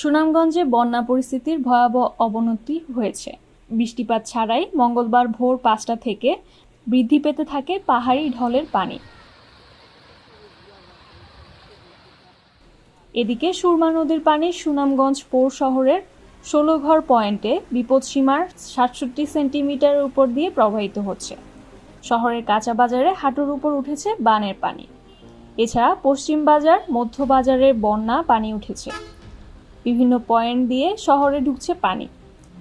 সুনামগঞ্জে বন্যা পরিস্থিতির ভয়াবহ অবনতি হয়েছে। বৃষ্টিপাত ছাড়াই মঙ্গলবার ভোর পাঁচটা থেকে বৃদ্ধি পেতে থাকে পাহাড়ি ঢলের পানি। এদিকে সুরমা নদীর পানি সুনামগঞ্জ পৌর শহরের ষোলোঘর পয়েন্টে বিপদসীমার সাতষট্টি সেন্টিমিটারের উপর দিয়ে প্রবাহিত হচ্ছে। শহরের কাঁচা বাজারে হাঁটুর উপর উঠেছে বানের পানি। এছাড়া পশ্চিম বাজার, মধ্য বাজারের বন্যা পানি উঠেছে। বিভিন্ন পয়েন্ট দিয়ে শহরে ঢুকছে পানি।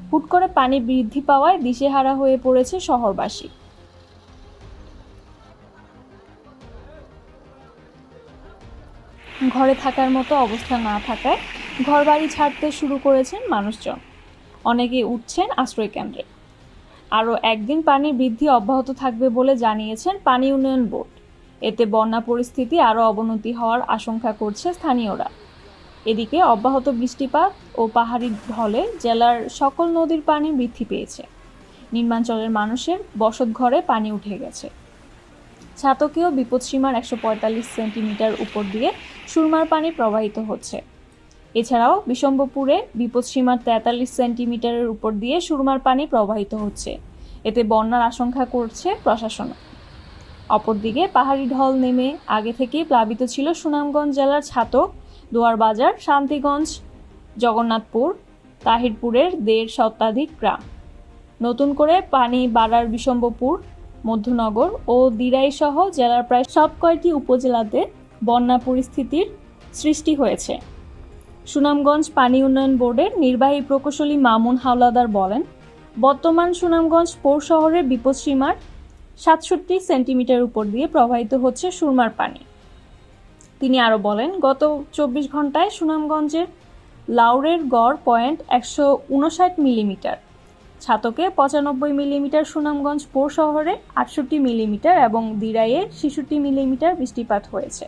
হুট করে পানি বৃদ্ধি পাওয়ায় দিশেহারা হয়ে পড়েছে শহরবাসী। ঘরে থাকার মতো অবস্থা না থাকায় ঘরবাড়ি ছাড়তে শুরু করেছেন মানুষজন। অনেকে উঠছেন আশ্রয় কেন্দ্রে। আরও একদিন পানির বৃদ্ধি অব্যাহত থাকবে বলে জানিয়েছেন পানি উন্নয়ন বোর্ড। এতে বন্যা পরিস্থিতি আরও অবনতি হওয়ার আশঙ্কা করছে স্থানীয়রা। এদিকে অব্যাহত বৃষ্টিপাত ও পাহাড়ি ঢলে জেলার সকল নদীর পানি বৃদ্ধি পেয়েছে। নিম্নাঞ্চলের মানুষের বসতঘরে পানি উঠে গেছে। ছাতকেও বিপদসীমার একশো পঁয়তাল্লিশ সেন্টিমিটার উপর দিয়ে সুরমার পানি প্রবাহিত হচ্ছে। এছাড়াও বিশম্বপুরে বিপদসীমার তেতাল্লিশ সেন্টিমিটারের উপর দিয়ে সুরমার পানি প্রবাহিত হচ্ছে। এতে বন্যার আশঙ্কা করছে প্রশাসন। অপরদিকে পাহাড়ি ঢল নেমে আগে থেকেই প্লাবিত ছিল সুনামগঞ্জ জেলার ছাতক দোয়ারবাজার শান্তিগঞ্জ, জগন্নাথপুর, তাহিরপুরের দেড় শতাধিক গ্রাম। নতুন করে পানি বাড়ার বিশম্বপুর মধ্যনগর ও দিরাই সহ জেলার প্রায় সব কয়টি উপজেলাতে বন্যা পরিস্থিতির সৃষ্টি হয়েছে। সুনামগঞ্জ পানি উন্নয়ন বোর্ডের নির্বাহী প্রকৌশলী মামুন হাওলাদার বলেন, বর্তমান সুনামগঞ্জ পৌর শহরের বিপদসীমার সাতষট্টি সেন্টিমিটার উপর দিয়ে প্রবাহিত হচ্ছে সুরমার পানি। তিনি আরও বলেন, গত চব্বিশ ঘন্টায় সুনামগঞ্জের লাউরের গড় পয়েন্ট একশো উনষাট মিলিমিটার, ছাতকে পঁচানব্বই মিলিমিটার সুনামগঞ্জ পৌর শহরে আটষট্টি মিলিমিটার এবং দিরাইয়ে ছেষট্টি মিলিমিটার বৃষ্টিপাত হয়েছে।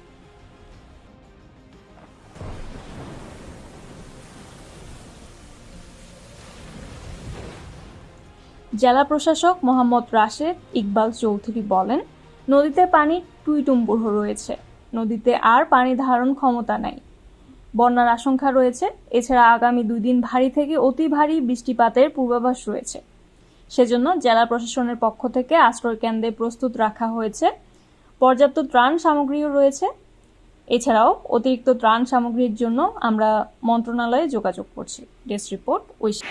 জেলা প্রশাসক মোহাম্মদ রাশেদ ইকবাল চৌধুরী বলেন, নদীতে পানি টুইটুম্বুর রয়েছে। নদীতে আর পানি ধারণ ক্ষমতা নাই। বন্যার আশঙ্কা রয়েছে। এছাড়া আগামী দুই দিন ভারী থেকে অতি ভারী বৃষ্টিপাতের পূর্বাভাস রয়েছে। সেজন্য জেলা প্রশাসনের পক্ষ থেকে আশ্রয় কেন্দ্রে প্রস্তুত রাখা হয়েছে। পর্যাপ্ত ত্রাণ সামগ্রীও রয়েছে। এছাড়াও অতিরিক্ত ত্রাণ সামগ্রীর জন্য আমরা মন্ত্রণালয়ে যোগাযোগ করছি। Desk report Oishi.